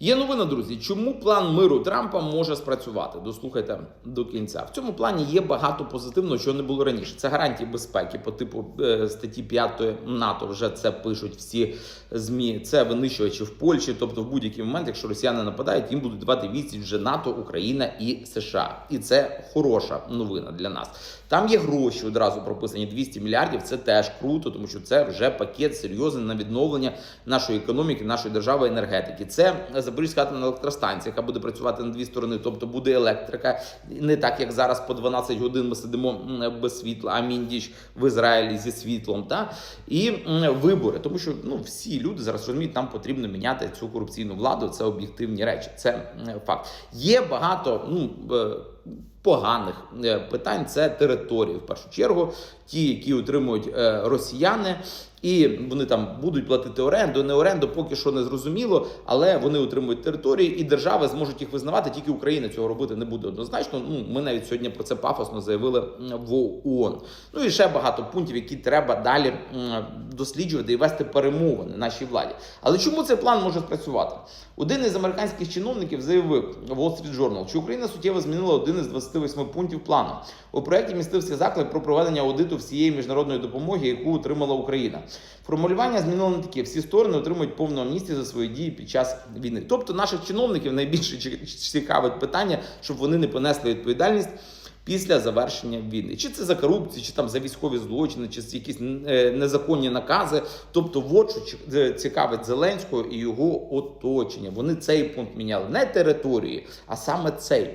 Є новина, друзі. Чому план миру Трампа може спрацювати? Дослухайте до кінця. В цьому плані є багато позитивного, що не було раніше. Це гарантії безпеки по типу е, статті 5 НАТО. Вже це пишуть всі змі. Це винищувачі в Польщі. Тобто, в будь-який момент, якщо росіяни нападають, їм будуть давати відсіч вже НАТО, Україна і США. І це хороша новина для нас. Там є гроші одразу прописані 200 мільярдів. Це теж круто, тому що це вже пакет серйозний на відновлення нашої економіки, нашої держави енергетики. Це Запорізька атомна електростанція, яка буде працювати на дві сторони, тобто буде електрика, не так як зараз по 12 годин ми сидимо без світла, а міндіч в Ізраїлі зі світлом. Та і вибори, тому що ну всі люди зараз розуміють, нам потрібно міняти цю корупційну владу. Це об'єктивні речі. Це факт. Є багато ну. Поганих е, питань це території в першу чергу, ті, які отримують е, росіяни, і вони там будуть платити оренду, не оренду, поки що не зрозуміло, але вони отримують території, і держави зможуть їх визнавати. Тільки Україна цього робити не буде однозначно. Ну ми навіть сьогодні про це пафосно заявили в ООН. Ну і ще багато пунктів, які треба далі досліджувати і вести перемовини нашій владі. Але чому цей план може спрацювати? Один із американських чиновників заявив Wall Street Journal, що Україна суттєво змінила один із 28 пунктів плану. У проєкті містився заклик про проведення аудиту всієї міжнародної допомоги, яку отримала Україна. Формулювання змінило не таке: всі сторони отримують повну амністію за свої дії під час війни. Тобто наших чиновників найбільше цікавить питання, щоб вони не понесли відповідальність. Після завершення війни, чи це за корупцію, чи там за військові злочини, чи це якісь е, незаконні накази. Тобто, от що е, цікавить Зеленського і його оточення. Вони цей пункт міняли не території, а саме цей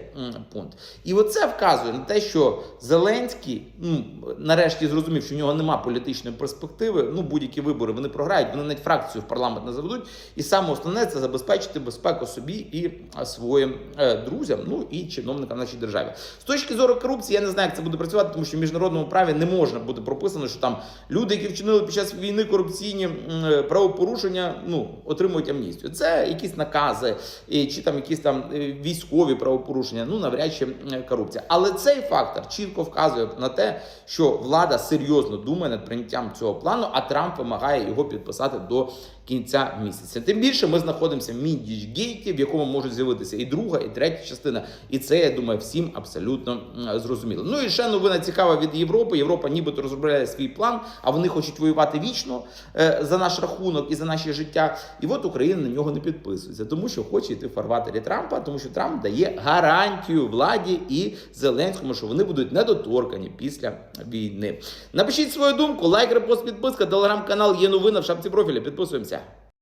пункт. І оце вказує на те, що Зеленський ну, нарешті зрозумів, що в нього нема політичної перспективи. Ну, будь-які вибори вони програють, вони навіть фракцію в парламент не заведуть. І саме основне це забезпечити безпеку собі і своїм е, друзям, ну і чиновникам нашій державі. З точки зору корупції, я не знаю, як це буде працювати, тому що в міжнародному праві не можна буде прописано, що там люди, які вчинили під час війни корупційні е, правопорушення, ну отримують амністію. Це якісь накази, чи там якісь там е, військові правопорушення, ну навряд чи е, корупція. Але цей фактор чітко вказує на те, що влада серйозно думає над прийняттям цього плану, а Трамп вимагає його підписати до кінця місяця. Тим більше ми знаходимося в Міндіч-гейті, в якому можуть з'явитися і друга, і третя частина. І це я думаю, всім абсолютно зрозуміло. Ну і ще новина цікава від Європи. Європа нібито розробляє свій план, а вони хочуть воювати вічно е, за наш рахунок і за наше життя. І от Україна на нього не підписується, тому що хоче йти в фарватері Трампа, тому що Трамп дає гарантію владі і Зеленському, що вони будуть недоторкані після війни. Напишіть свою думку, лайк, репост, підписка, телеграм-канал є новина в шапці профіля. Підписуємося.